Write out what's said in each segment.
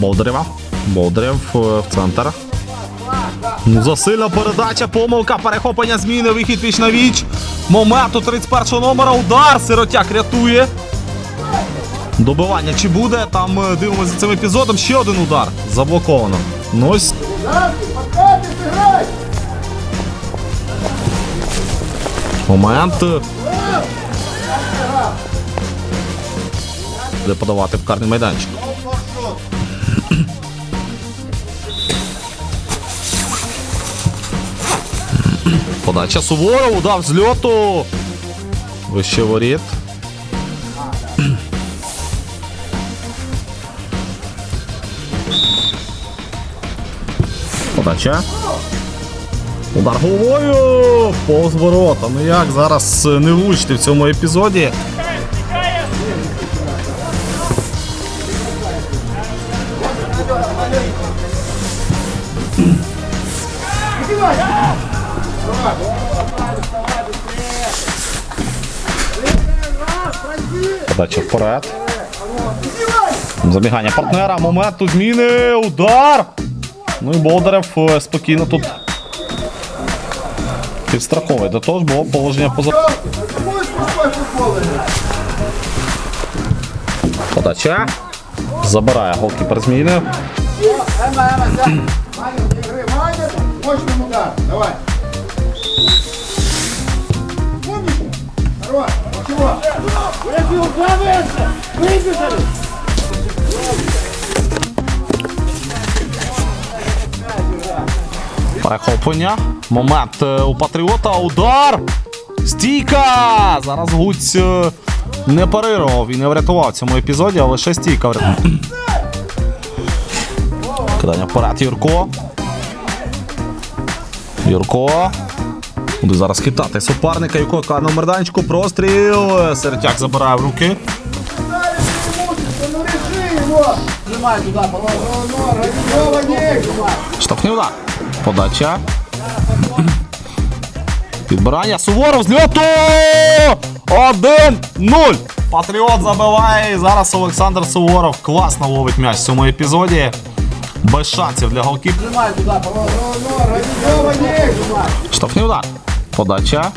Boldereva. Болдирєв е, в центр. Ну, Засильна передача, помилка, перехоплення зміни, вихід віч на віч. Момент у 31 номера, удар, сиротяк рятує. Добивання чи буде? Там е, дивимося цим епізодом. Ще один удар. Заблоковано. Ну ось. Момент. Буде подавати в карний майданчик. Подача Суворов, удар з льоту. Вище воріт. Подача. Удар головою. Повз ворота. Ну як зараз не влучити в цьому епізоді. Подача вперед. Забігання партнера. Момент тут зміни. Удар. Ну і Болдарев е, спокійно тут підстраховує. До того ж було положення поза. Подача. Забирає голкіпер зміни. Ема, Ема, сядь. Маню, игры, Маню, мощным удар. Давай. Хорош. Чего? Выбежали. Перехоплення. Момент е, у Патріота. Удар! Стійка! Зараз Гуць е, не парирував і не врятував в цьому епізоді, а лише стійка врятував. Кидання вперед Юрко. Юрко. Буде зараз хитати суперника. Юрко на мерданчику. Простріл. Е, Сердяк забирає в руки. Ну. Ну, ну. Штовхний удар. Подача. Підбирання. Суворов з льоту! 1-0. Патріот забиває. І зараз Олександр Суворов класно ловить м'яч в цьому епізоді. Без шансів для. Ну, ну, организованней. Штовхний удар. Подача.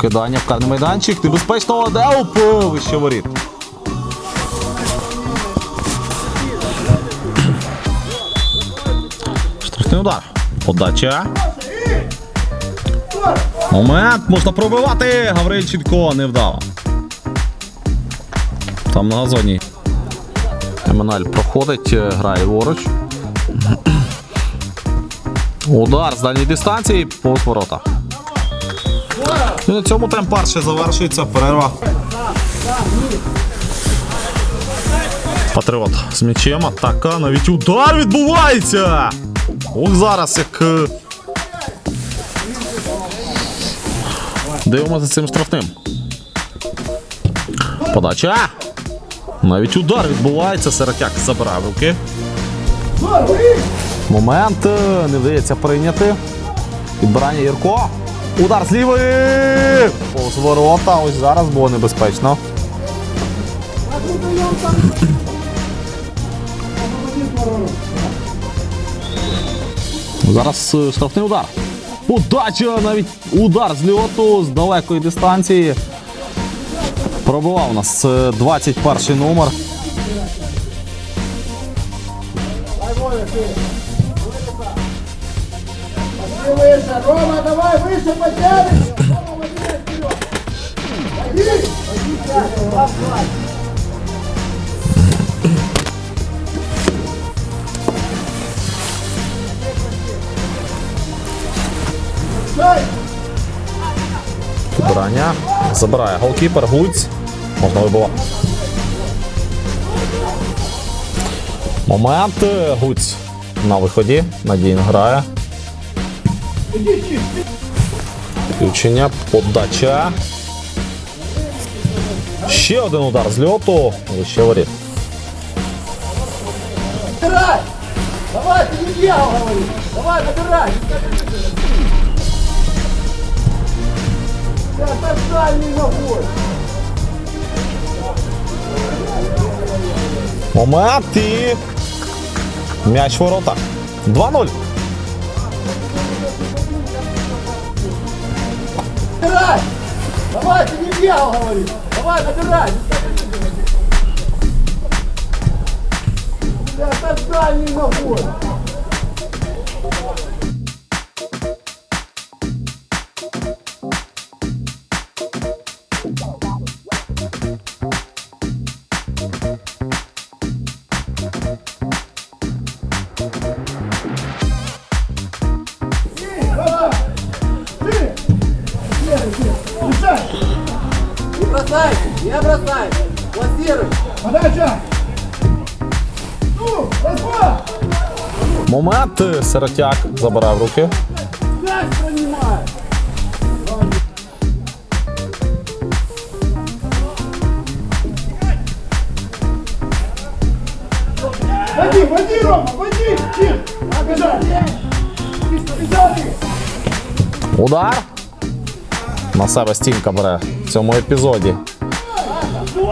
Кидання в карний майданчик. Небезпечно Адеуп. Вище воріт. Штрафний удар. Подача. Момент. Можна пробивати. Гаврильченко невдало. Там на газоні. Еманаль проходить, е, грає поруч. Удар з дальньої дистанції по ворота. І на цьому темп перше завершується перерва. Патріот з м'ячем, атака, навіть удар відбувається! Ох, зараз як. е, Дивимося цим штрафним. Подача. Навіть удар відбувається, Сиротяк забирає руки. Момент е, не вдається прийняти. Підбирання Єрко. Удар з лівої! Повз ворота. Ось зараз було небезпечно. Зараз е, штрафний удар. Удача! Навіть удар з льоту з далекої дистанції. Пробивав у нас е, 21 номер. Ты выше, Рома, давай выше потянешь. Рома, выше, вперед. Підбирання. Забирає голкіпер, Гуць. Можна вибивати. Момент. Гуць на виході. Надійно грає. Включення, подача. Ще один удар з льоту. Вище воріт. Набирай! Давай, дьявол говори! Давай, набирай! это дальний ногой! Момент і м'яч в ворота. 2-0. Набирай! Давай, ты не дьявол говори! Давай, набирай! Да, это дальний ногой! Бросай, не бросай. Планируй. Подача! Ну, разбор! Момент. Сиротяк забирає в руки. Води, води, Рома, води! Тихо! Бежать! Бежать! Удар. На стінка бере в цьому епізоді.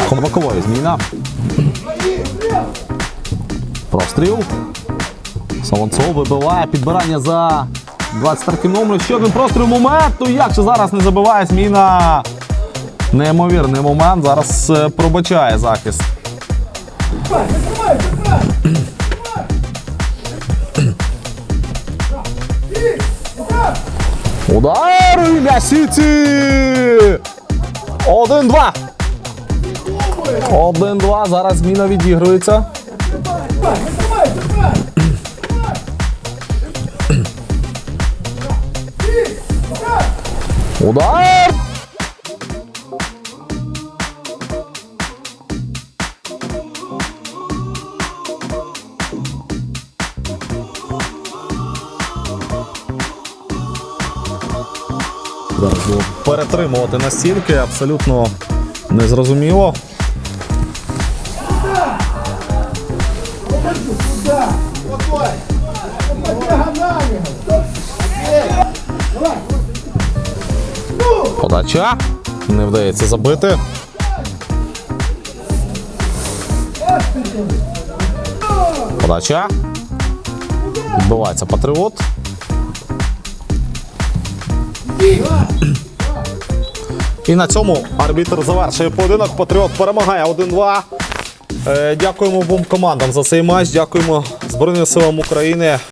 Хомакової зміна. Простріл. Солонцов вибиває підбирання за 23 номер. Ще один простріл момент. Ну як же зараз не забиває зміна. Неймовірний момент. Зараз е, пробачає захист. Удар! і Сіті! Один-два. Один-два. Зараз зміна відігрується. Удар! Зараз було перетримувати настільки абсолютно незрозуміло. Подача. Не вдається забити. Подача. Відбувається патріот. І на цьому арбітр завершує поєдинок. Патріот перемагає 1-2. Е, Дякуємо обом командам за цей матч. Дякуємо Збройним силам України.